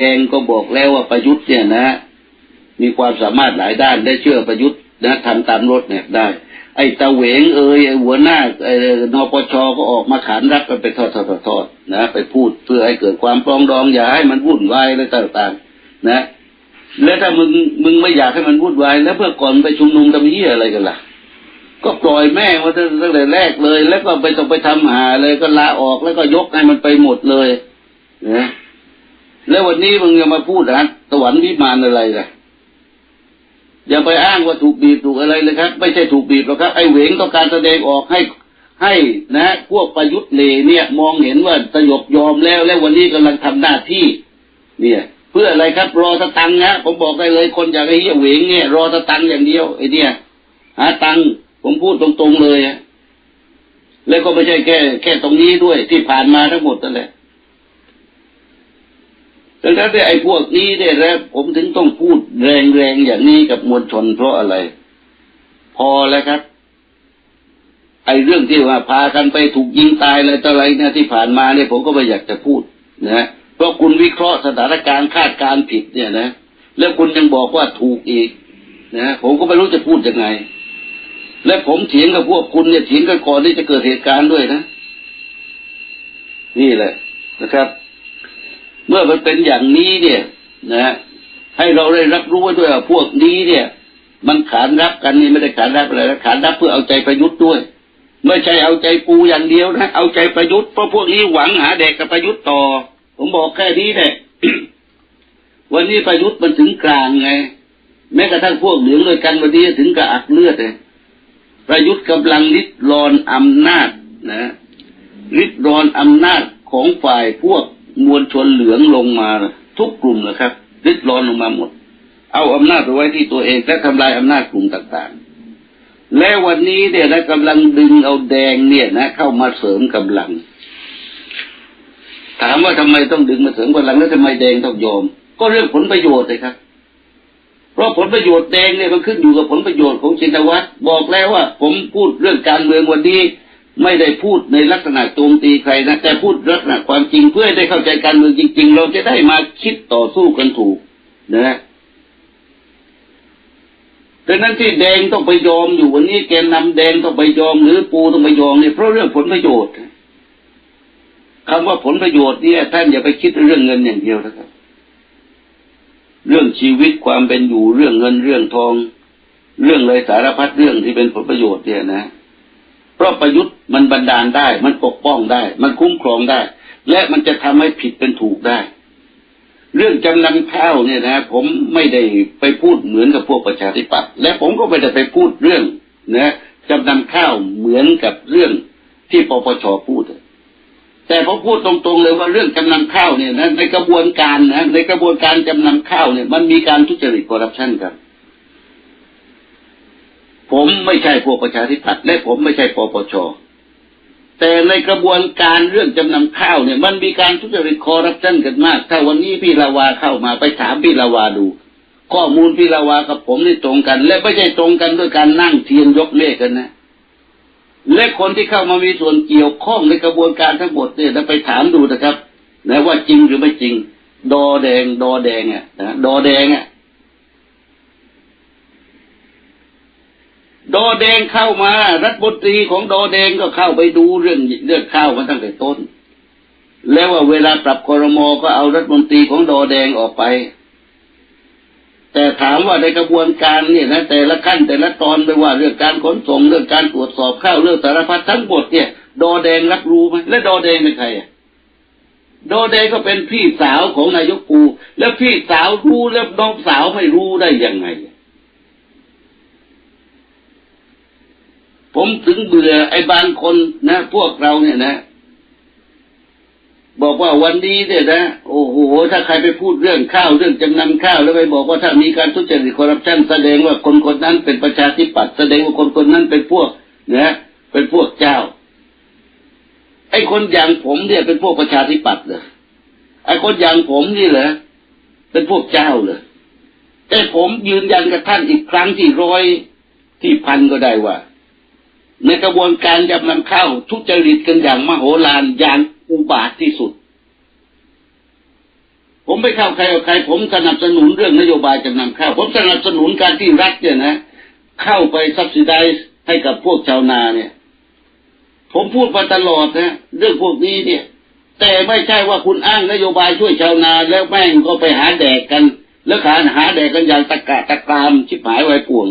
เองก็บอกแล้วว่าประยุทธ์เนี่ยนะ มีความสามารถหลายด้านได้เชื่อประยุทธ์นะทำตามรถเนี่ยได้ ไอ้ตาเหวงเอ่ยไอ้หัวหน้าไอ้นปชก็ออกมาขานรับกันไปทอดทอดทอดนะ ไปพูดเพื่อให้เกิดความปรองดองอย่าให้มันวุ่นวายอะไรต่างๆ นะ แล้วถ้ามึงมึงไม่อยากให้มันวุ่นวายแล้วเพื่อก่อนไปชุมนุมทำเหี้ยอะไรกันล่ะก็ปล่อยแม่มาตั้งแต่แรกเลย แล้วก็ไปต้องไปทำหาเลยก็ลาออกแล้วก็ยกให้มันไปหมดเลยนะ แล้ววันนี้มึงจะมาพูดนะสวรรค์วิมานอะไรล่ะอย่าไปอ้างว่าถูกบีบถูกอะไรเลยครับ ไม่ใช่ถูกบีบหรอกครับไอ้เหวงต้องการแสดงออกให้ให้นะพวกประยุทธ์เลเนี่ย มองเห็นว่าสยบยอมแล้ว แล้ววันนี้กำลังทำหน้าที่ เนี่ย เพื่ออะไรครับ รอสตังค์นะผมบอกได้เลยคนอย่างไอ้เหี้ยเหวงเนี่ย รอสตังค์อย่างเดียวไอ้เนี่ยหาตังค์ผมพูดตรงๆเลยอะแล้วก็ไม่ใช่แค่แค่ตรงนี้ด้วยที่ผ่านมาทั้งหมดนั่นแหละ ดังนั้นไอ้พวกนี้เนี่ยนะผมถึงต้องพูดแรงๆอย่างนี้กับมวลชนเพราะอะไร พอแล้วครับ ไอ้เรื่องที่ว่าพากันไปถูกยิงตายอะไรต่ออะไรเนี่ยที่ผ่านมาเนี่ยผมก็ไม่อยากจะพูดนะเพราะคุณวิเคราะห์สถานการณ์คาดการณ์ผิดเนี่ยนะแล้วคุณยังบอกว่าถูกอีกนะผมก็ไม่รู้จะพูดยังไง และผมเถียงกับพวกคุณเนี่ยเถียงกันก่อนที่จะเกิดเหตุการณ์ด้วยนะ นี่แหละนะครับ เมื่อมันเป็นอย่างนี้เนี่ยนะให้เราได้รับรู้ไว้ด้วยว่าพวกนี้เนี่ย มันขานรับกันนี่ไม่ได้ขานรับอะไรขานรับเพื่อเอาใจประยุทธ์ด้วยไม่ใช่เอาใจปูอย่างเดียวนะเอาใจประยุทธ์เพราะพวกนี้หวังหาเด็กกับประยุทธ์ต่อ ผมบอกแค่นี้แหละวันนี้ประยุทธ์มันถึงกลางไง แม้กระทั่งพวกเหลืองด้วยกันวันนี้ถึงกับอักเลือดเลยประยุทธ์กำลังริดรอนอำนาจนะริดรอนอำนาจของฝ่ายพวก มวลชนเหลืองลงมา ทุกกลุ่มนะครับริดรอนลงมาหมด เอาอำนาจไปไว้ที่ตัวเองและทำลายอำนาจกลุ่มต่างๆ และวันนี้เนี่ยนะกำลังดึงเอาแดงเนี่ยนะ เข้ามาเสริมกำลัง ถามว่าทำไมต้องดึงมาเสริมกำลังแล้วทำไมแดงต้องยอม ก็เรื่องผลประโยชน์เลยครับเพราะผลประโยชน์แดงเนี่ยมันขึ้นอยู่กับผลประโยชน์ของชินวัตรบอกแล้วว่า ผมพูดเรื่องการเมืองวันนี้ ไม่ได้พูดในลักษณะโจมตีใครนะแต่พูดลักษณะความจริงเพื่อให้ได้เข้าใจการเมืองจริง ๆ เราจะได้มาคิดต่อสู้กันถูกนะดังนั้นที่แดงต้องไปยอมอยู่วันนี้แกนนำแดงต้องไปยอมหรือปูต้องไปยอมเนี่ยเพราะเรื่องผลประโยชน์คำว่าผลประโยชน์เนี่ยท่านอย่าไปคิดเรื่องเงินอย่างเดียวนะครับ เรื่องชีวิตความเป็นอยู่เรื่องเงินเรื่องทอง เรื่องเลยสารพัดเรื่องที่เป็นผลประโยชน์เนี่ยนะ ประยุทธ์มันบันดาลได้ มันปกป้องได้ มันคุ้มครองได้ และมันจะทำให้ผิดเป็นถูกได้ เรื่องจำนำข้าวเนี่ยนะ ผมไม่ได้ไปพูดเหมือนกับพวกประชาธิปัตย์และผมก็ไม่ได้ไปพูดเรื่องนะจำนำข้าวเหมือนกับเรื่องที่ปปชพูดแต่ผมพูดตรงๆเลยว่าเรื่องจำนำข้าวเนี่ยนะในกระบวนการนะในกระบวนการจำนำข้าวเนี่ย มันมีการทุจริตคอร์รัปชันครับ ผมไม่ใช่พวกประชาธิปัตย์และผมไม่ใช่ปปช แต่ในกระบวนการเรื่องจำนำข้าวเนี่ย มันมีการทุจริตคอร์รัปชันกันมาก ถ้าวันนี้พี่ลาวาเข้ามาไปถามพี่ลาวาดู ข้อมูลพี่ลาวากับผมนี่ตรงกัน และไม่ใช่ตรงกันด้วยการนั่งเทียนยกเลขกันนะและคนที่เข้ามามีส่วนเกี่ยวข้องในกระบวนการทั้งหมดเนี่ยถ้าไปถามดูนะครับนะว่าจริงหรือไม่จริง ดอแดง ดอแดงอะนะดอแดงอะ โดแดงเข้ามา รัฐมนตรีของโดแดงก็เข้าไปดูเรื่องเรื่องข้าวมาตั้งแต่ต้น แล้วว่าเวลาปรับคอรมอก็เอารัฐมนตรีของโดแดงออกไป แต่ถามว่าในกระบวนการเนี่ยนะแต่ละขั้นแต่ละตอนไม่ว่าเรื่องการขนส่งเรื่องการตรวจสอบข้าวเรื่องสารพัดทั้งหมดเนี่ยโดแดงรับรู้ไหมและโดแดงเป็นใครอะดแดงก็เป็นพี่สาวของนายกปู แล้วพี่สาวรู้แล้วน้องสาวไม่รู้ได้ยังไง ผมถึงเบื่อไอ้บางคนนะ พวกเราเนี่ยนะ บอกว่าวันนี้เนี่ยนะโอ้โหถ้าใครไปพูดเรื่องข้าวเรื่องจำนำข้าวแล้วไปบอกว่าถ้ามีการทุจริตคอร์รัปชันแสดงว่าคนคนนั้นเป็นประชาธิปัตย์แสดงว่าคนคนนั้นเป็นพวกนะเป็นพวกเจ้า ไอ้คนอย่างผมเนี่ยเป็นพวกประชาธิปัตย์เหรอไอ้คนอย่างผมนี่เหรอเป็นพวกเจ้าเหรอแต่ผมยืนยันกับท่านอีกครั้งที่ร้อยที่พันก็ได้ว่า ในกระบวนการจำนำเข้า ทุจริตกันอย่างมโหฬารอย่างอุบาทที่สุด ผมไม่เข้าใครกับใคร ผมสนับสนุนเรื่องนโยบายจำนำข้าวผมสนับสนุนการที่รัฐเนี่ยนะ เข้าไปซับซิไดให้กับพวกชาวนาเนี่ย ผมพูดมาตลอดนะเรื่องพวกนี้เนี่ย แต่ไม่ใช่ว่าคุณอ้างนโยบายช่วยชาวนา แล้วแม่งก็ไปหาแดกกัน แล้วขาหาแดกกันอย่างตะกะตะกรามชิบหายไว้ป่วง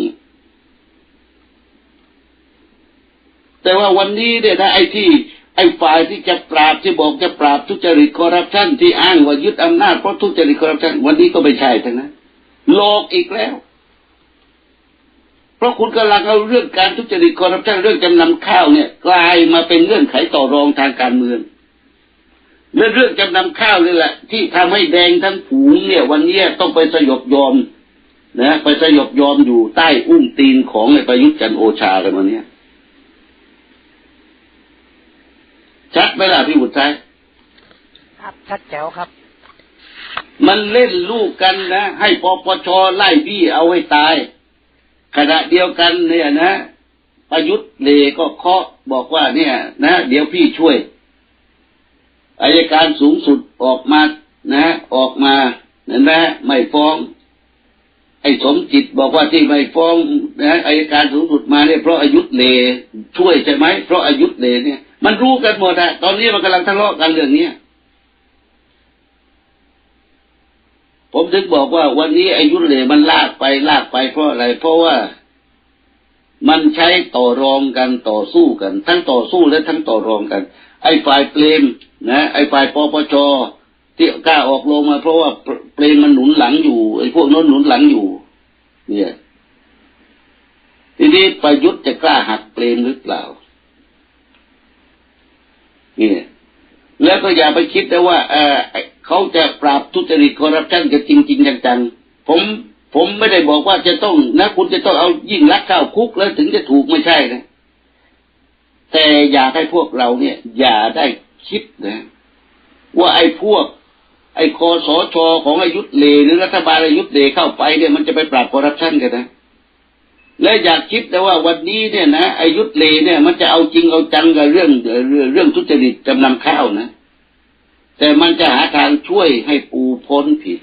แต่ว่าวันนี้เนี่ยนะไอ้ที่ไอ้ฝ่ายที่จะปราบที่บอกจะปราบทุจริตคอร์รัปชันที่อ้างว่ายึดอำนาจเพราะทุจริตคอร์รัปชันวันนี้ก็ไม่ใช่ทั้งนั้นหลอกอีกแล้ว เพราะคุณกำลังเอาเรื่องการทุจริตคอร์รัปชันเรื่องจำนำข้าวเนี่ย กลายมาเป็นเงื่อนไขต่อรองทางการเมืองและเรื่องจำนำข้าวนี่แหละ ที่ทำให้แดงทั้งผูงเนี่ย วันนี้ต้องไปสยบยอมนะไปสยบยอมอยู่ใต้อุ้งตีนของไอ้ประยุทธ์จันโอชากันวันนี้ย ชัดไหมล่ะพี่บุตรชัยครับชัดแจ๋วครับ มันเล่นลูกกันนะ ให้ปปชไล่บี้เอาให้ตาย ขณะเดียวกันเนี่ยนะประยุทธ์เลก็เคาะบอกว่าเนี่ย นะ เดี๋ยวพี่ช่วยอายการสูงสุดออกมานะ ออกมาเห็นไหมไม่ฟ้อง ไอ้สมจิตบอกว่าที่ไม่ฟ้องนะอายการสูงสุดมาเนี่ยเพราะอายุทธเลช่วยใช่ไหมเพราะอายุทธเลเนี่ย มันรู้กันหมดอะตอนนี้มันกำลังทะเลาะกันเรื่องนี้ผมถึงบอกว่า วันนี้อายุทธเลมันลากไปลากไปเพราะอะไร เพราะว่ามันใช้ต่อรองกันต่อสู้กัน ทั้งต่อสู้และทั้งต่อรองกัน ไอ้ฝ่ายเปรมนะ ไอ้ฝ่ายปปชที่กล้าออกโรงมา เพราะว่าเปรมมันหนุนหลังอยู่ไอ้พวกโน้นหนุนหลังอยู่ เนี่ยทีนี้ประยุทธ์จะกล้าหักเปรมหรือเปล่า นี่แล้วก็อย่าไปคิดนะว่าเออเขาจะปราบทุจริตคอร์รัปชันกันจริงๆจังๆผมผมไม่ได้บอกว่าจะต้องนะคุณจะต้องเอายิ่งรักเข้าคุกแล้วถึงจะถูกไม่ใช่นะแต่อยากให้พวกเราเนี่ย อย่าได้คิดนะ ว่าไอ้พวก ไอ้คอสชของอายุทธเลหรือรัฐบาลอายุทธเลเข้าไปเนี่ยมันจะไปปราบคอร์รัปชันกันนะ และอยากคิดแต่ว่าวันนี้เนี่ยนะอายุทธเลเนี่ย มันจะเอาจริงเอาจังกับเรื่องเรื่องเรื่องทุจริตจำนำข้าวนะ แต่มันจะหาทางช่วยให้ปูพ้นผิด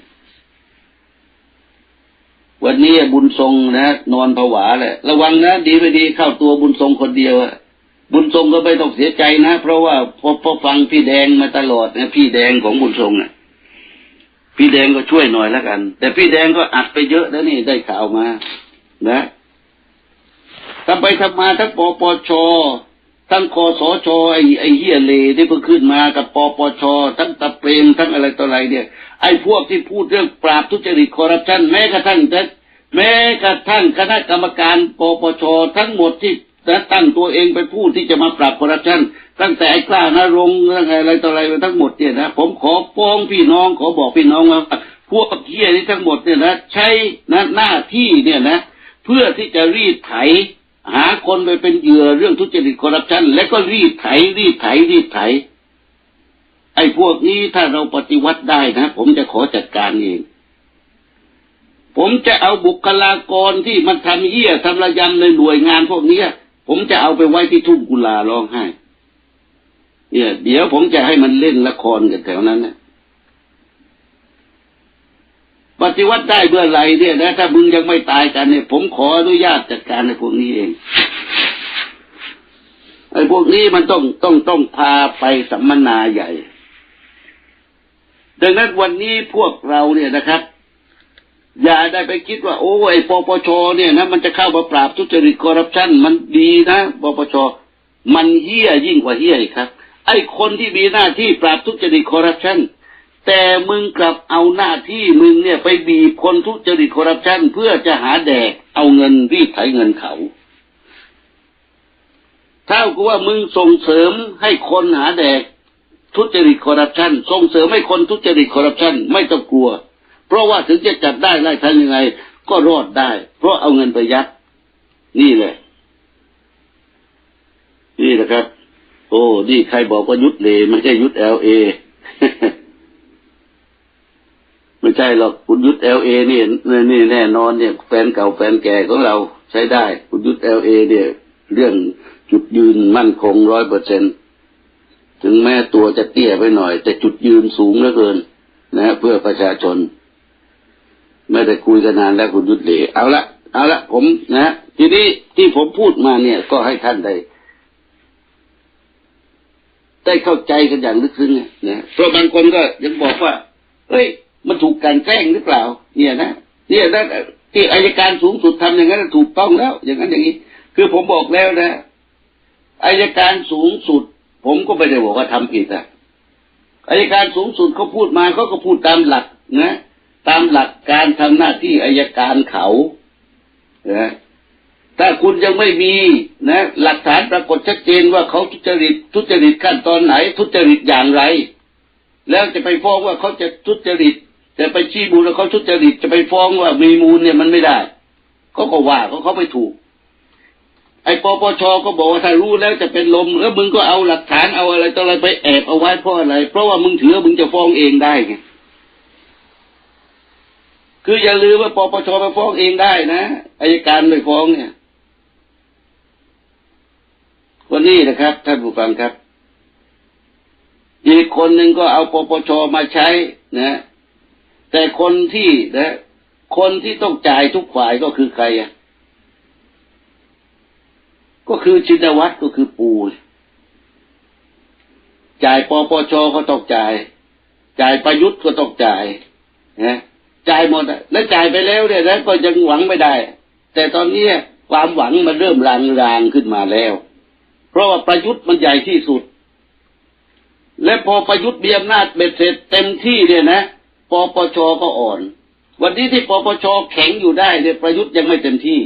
วันนี้บุญทรงนะนอนผวาแหละ ระวังนะดีไม่ดีเข้าตัวบุญทรงคนเดียวอะบุญทรงก็ไม่ต้องเสียใจนะ เพราะว่าพอพอฟังพี่แดงมาตลอดนะพี่แดงของบุญทรงน่ะพี่แดงก็ช่วยหน่อยแล้วกัน แต่พี่แดงก็อัดไปเยอะแล้วนี่ได้ข่าวมา นะ ทำไปทำมาทั้งปปชทั้งคอสชไอ้ไอ้เฮียเลที่เพิ่งขึ้นมากับปปชทั้งตะเปรมทั้งอะไรต่ออะไรเนี่ย ไอ้พวกที่พูดเรื่องปราบทุจริตคอร์รัปชันแม้กระทั่งแม้กระทั่งคณะกรรมการปปชทั้งหมดที่ตั้งตัวเองไปพูดที่จะมาปราบคอร์รัปชันตั้งแต่ไอ้กล้านรงอะไรต่ออะไรทั้งหมดเนี่ยนะผมขอฟ้องพี่น้องขอบอกพี่น้องว่าพวกเฮียนี้ทั้งหมดเนี่ยนะใช้นะหน้าที่เนี่ยนะ เพื่อที่จะรีดไถ หาคนไปเป็นเหยื่อเรื่องทุจริตคอร์รัปชันและก็รีดไถรีดไถรีดไถ ไอ้พวกนี้ถ้าเราปฏิวัติได้นะ ผมจะขอจัดการเอง ผมจะเอาบุคลากรที่มันทำเหี้ยทำระยำในหน่วยงานพวกนี้ผมจะเอาไปไว้ที่ทุ่งกุลาร้องไห้เนี่ยเดี๋ยวผมจะให้มันเล่นละครกันแถวนั้นนะ ปฏิวัติได้เมื่อไรเนี่ยนะถ้ามึงยังไม่ตายกันเนี่ย ผมขออนุญาตจัดการในพวกนี้เองไอ้พวกนี้มันต้องต้องต้องพาไปสัมมนาใหญ่ ดังนั้นวันนี้พวกเราเนี่ยนะครับ อย่าได้ไปคิดว่า โอ้ไอ้ปปชเนี่ยนะมันจะเข้ามาปราบทุจริตคอร์รัปชันมันดีนะปปชมันเฮี้ยยิ่งกว่าเฮี้ยครับ ไอ้คนที่มีหน้าที่ปราบทุจริตคอร์รัปชัน แต่มึงกลับเอาหน้าที่มึงเนี่ยไปบีบคนทุจริตคอร์รัปชันเพื่อจะหาแดกเอาเงินรีดไถเงินเขาเท่ากับว่ามึงส่งเสริมให้คนหาแดกทุจริตคอร์รัปชันส่งเสริมให้คนทุจริตคอร์รัปชันไม่ต้องกลัว เพราะว่าถึงจะจับได้ไล่ทันยังไง ก็รอดได้ เพราะเอาเงินไปยัด นี่แหละนี่แหละครับ โอ้ นี่ใครบอกว่ายุดเลยไม่ใช่ยุดเอลเอ ไม่ ใช่หรอกคุณยุทธเอลเอเนี่ยนี่แน่นอนเนี่ยแฟนเก่าแฟนแก่ของเราใช้ได้ คุณยุทธเอลเอเนี่ย เรื่องจุดยืนมั่นคงร้อยเปอร์เซ็นถึงแม้ตัวจะเตี้ยไปหน่อย แต่จุดยืนสูงเหลือเกิน นะ เพื่อประชาชน ไม่ได้คุยกันนานแล้วคุณยุทธเดชเอาละเอาละผมนะทีนี้ที่ผมพูดมาเนี่ย ก็ให้ท่านได้ได้เข้าใจกันอย่างลึกซึ้งนะเพราะบางคนก็ยังบอกว่า เฮ้ย มันถูกกลันแกล้งหรือเปล่า เนี่ยนะเนี่ยนะที่อายการสูงสุดทำอย่างนั้นถูกต้องแล้ว อย่างนั้นอย่างนี้ คือผมบอกแล้วนะอายการสูงสุด ผมก็ไม่ได้บอกว่าทำผิดอะอายการสูงสุดเขาพูดมาเขาก็พูดตามหลักนะตามหลักการทำหน้าที่อายการเขานะถ้าคุณยังไม่มีนะ หลักฐานปรากฏชัดเจนว่าเขาทุจริตทุจริตขั้นตอนไหน ทุจริตอย่างไร แล้วจะไปฟ้องว่าเขาจะทุจริต จะไปชี้มูลแล้วเขาทุดจริตจะไปฟ้องว่ามีมูลเนี่ยมันไม่ได้เขาก็ว่าเขาเขาไปถูก ไอ้ปปชก็บอกว่าถ้ารู้แล้วจะเป็นลมแล้วมึงก็เอาหลักฐานเอาอะไรต่ออะไรไปแอบเอาไว้เพราะอะไร เพราะว่ามึงถือว่ามึงจะฟ้องเองได้ไงคืออย่าลืมว่าปปชไปฟ้องเองได้นะอายการไม่ฟ้องเนี่ยวันนี้นะครับท่านผู้ฟังครับ อีกคนหนึ่งก็เอาปปชมาใช้นะ แต่คนที่นะคนที่ต้องจ่ายทุกฝ่ายก็คือใครอะก็คือชินวัตรก็คือปูจ่ายปปชก็ต้องจ่าย จ่ายประยุทธ์ก็ต้องจ่ายนะจ่ายหมดแล้วจ่ายไปแล้วเนี่ยนะก็ยังหวังไม่ได้ แต่ตอนนี้ความหวังมันเริ่มรางๆขึ้นมาแล้ว เพราะว่าประยุทธ์มันใหญ่ที่สุด และพอประยุทธ์มีอำนาจเบ็ดเสร็จเต็มที่เนี่ยนะ ปปชก็อ่อน วันนี้ที่ปปชแข็งอยู่ได้เนี่ยประยุทธ์ยังไม่เต็มที่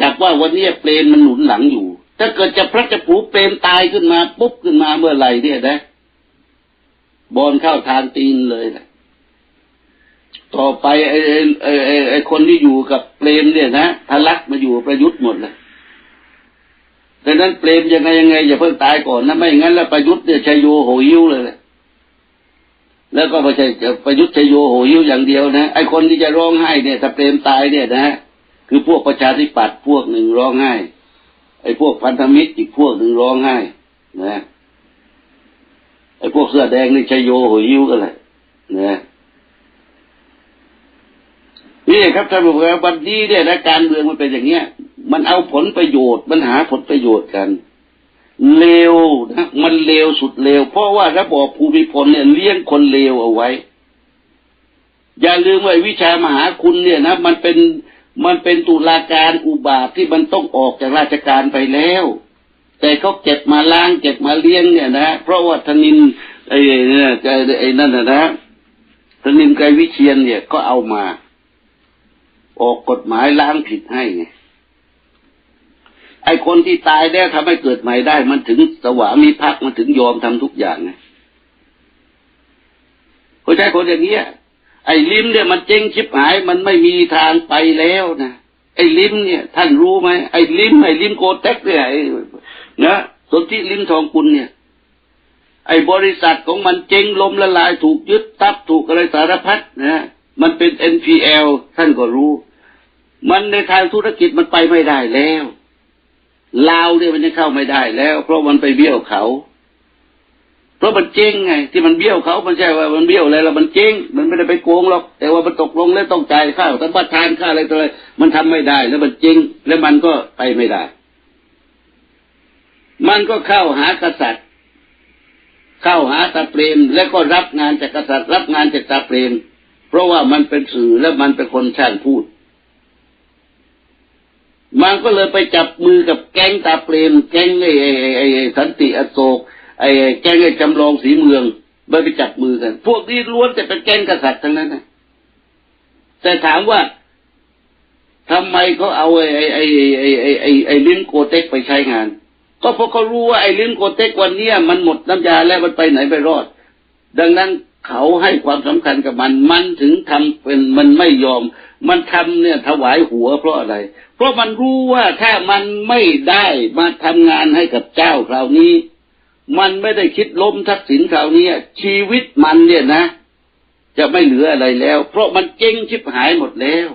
กลับว่าวันนี้เปรมมันหนุนหลังอยู่ ถ้าเกิดจะพระจะผูเปรมตายขึ้นมา ปุ๊บขึ้นมาเมื่อไหร่เนี่ยนะบอลเข้าทางตีนเลยนะต่อไปไอ้ไอ้ไอ้ไอ้ไอ้คนที่อยู่กับเปรมเนี่ยนะทะลักมาอยู่ประยุทธ์หมดเลยดังนั้นเปรมยังไงยังไงอย่าเพิ่งตายก่อนนะไม่งั้นแล้วประยุทธ์เนี่ยชัยโยโหยิ้วเลย แล้วก็ไม่ใช่ประยุทธ์ชยโยโหยิ้วอย่างเดียวนะ ไอคนที่จะร้องไห้เนี่ยถ้าเปรมตายเนี่ยนะ คือพวกประชาธิปัตย์พวกหนึ่งร้องไห้ ไอพวกพันธมิตรอีกพวกหนึ่งร้องไห้ นะไอพวกเสื้อแดงนี่ชยโยโหยิ้วกันเลยนะนี่ครับท่านผู้ชมวันนี้เนี่ยนะการเมืองมันเป็นอย่างเงี้ย มันเอาผลประโยชน์ มันหาผลประโยชน์กัน เลวนะมันเลวสุดเลวเพราะว่าระบอบภูมิพลเนี่ยเลี้ยงคนเลวเอาไว้ อย่าลืมว่าวิชามหาคุณเนี่ยนะ มันเป็นมันเป็นตุลาการอุบาทที่มันต้องออกจากราชการไปแล้ว แต่เขาเก็บมาล้างเก็บมาเลี้ยงเนี่ยนะเพราะว่าธนินไอ้เนี่ยไอ้นั่นนะนะธนินไกรวิเชียนเนี่ยก็เอามา ออกกฎหมายล้างผิดให้ไง ไอ้คนที่ตายแล้วทำให้เกิดใหม่ได้ มันถึงสวามีภักดิ์มันถึงยอมทำทุกอย่างไงเข้าใจคนอย่างเงี้ย ไอ้ลิ้มเนี่ยมันเจ๊งชิบหาย มันไม่มีทางไปแล้วนะไอ้ลิ้มเนี่ย ท่านรู้ไหมไอ้ลิ้มไอ้ลิ้มโกเต็กเนี่ยไอนะสนที่ลิ้มทองกุลเนี่ย ไอ้บริษัทของมันเจ๊งล้มละลายถูกยึดทรัพย์ถูกอะไรสารพัดนะมันเป็น NPL ท่านก็รู้ มันในทางธุรกิจมันไปไม่ได้แล้ว ลาวเนี่ยมันจะเข้าไม่ได้แล้ว เพราะมันไปเบี้ยวเขา เพราะมันเจ๊งไง ที่มันเบี้ยวเขามันใช่ว่ามันเบี้ยวอะไรแล้วมันเจ๊งมันไม่ได้ไปโกงหรอก แต่ว่ามันตกลงแล้วต้องจ่ายค่าสัมปทานค่าอะไรต่ออะไรมันทำไม่ได้ แล้วมันเจ๊งแล้วมันก็ไปไม่ได้ มันก็เข้าหากษัตริย์ เข้าหาตาเปรม แล้วก็รับงานจากกษัตริย์ รับงานจากตาเปรม เพราะว่ามันเป็นสื่อแล้วมันเป็นคนช่างพูด มันก็เลยไปจับมือกับแก๊งตาเปรมแก๊งไอ้ไอ้ไอ้สันติอโศกไอ้แก๊งไอ้จำลองสีเมืองไปไปจับมือกัน พวกนี้ล้วนแต่เป็นแก๊งกษัตริย์ทั้งนั้นนะแต่ถามว่าทำไมเขาเอาไอ้ไอ้ไอ้ไอ้ไอ้ไอ้ไอ้ลิ้นโกเต็กไปใช้งาน ก็เพราะเขารู้ว่าไอ้ลิ้นโกเต็กวันเนี้ยมันหมดน้ำยาแล้วมันไปไหนไปรอด ดังนั้น เขาให้ความสำคัญกับมัน มันถึงทำเป็นมันไม่ยอม มันทำเนี่ยถวายหัวเพราะอะไร เพราะมันรู้ว่าถ้ามันไม่ได้มาทำงานให้กับเจ้าคราวนี้ มันไม่ได้คิดล้มทักษิณคราวนี้ชีวิตมันเนี่ยนะ จะไม่เหลืออะไรแล้ว เพราะมันเจ๊งชิบหายหมดแล้ว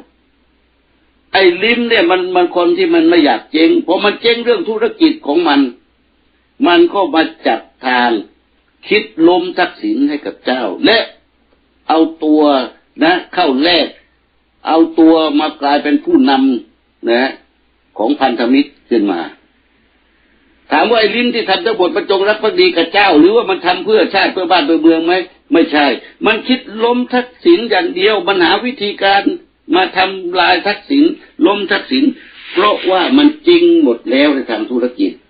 ไอ้ลิ้มเนี่ยมันมันคนที่มันไม่อยากเจ๊งเพราะมันเจ๊งเรื่องธุรกิจของมัน มันก็มาจัดทาง คิดล้มทักษิณให้กับเจ้า และเอาตัวนะ เข้าแลกเอาตัวมากลายเป็นผู้นำนะของพันธมิตรขึ้นมา ถามว่าไอ้ลิ้นที่ทำทั้งหมดมันจงรักภักดีกับเจ้า หรือว่ามันทำเพื่อชาติเพื่อบ้านเพื่อเมืองไหมไม่ใช่ มันคิดล้มทักษิณอย่างเดียวมันหาวิธีการมาทำลายทักษิณล้มทักษิณเพราะว่ามันจริงหมดแล้วในทางธุรกิจ